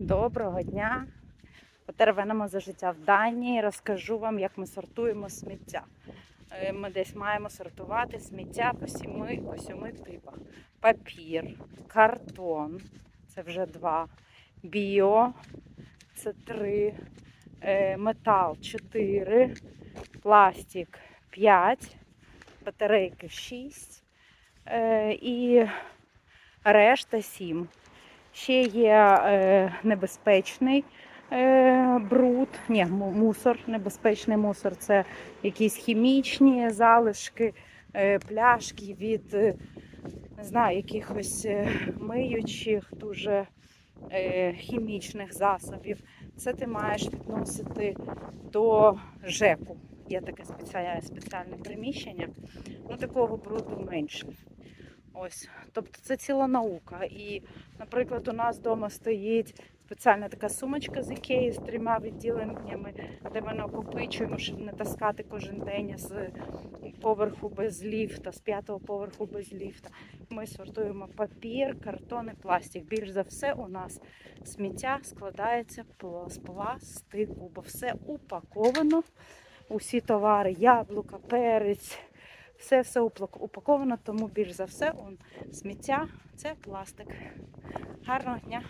Доброго дня! Потеревенемо за життя в Данії. Розкажу вам, як ми сортуємо сміття. Е, Ми десь маємо сортувати сміття по сіми, по сьоми типах: папір, картон це вже два, біо це три, е, метал чотири, пластик п'ять, батарейки шість е, і решта сім. Ще є е, небезпечний е, бруд, ні, мусор, небезпечний мусор це якісь хімічні залишки, е, пляшки від не знаю, якихось миючих, дуже хімічних засобів. Це ти маєш відносити до ЖЕКу. Є таке спеціальне приміщення. Ну, такого бруду менше. Ось, тобто це ціла наука. І, наприклад, у нас вдома стоїть спеціальна така сумочка з Ікеї з трьома відділеннями, де ми накопичуємо, щоб не таскати кожен день з поверху без ліфта, з п'ятого поверху без ліфта. Ми сортуємо папір, картон і пластик. Більш за все, у нас сміття складається з пластику, бо все упаковано. Усі товари, яблука, перець, все все упаковано, тому більш за все он, сміття це пластик. Гарного дня!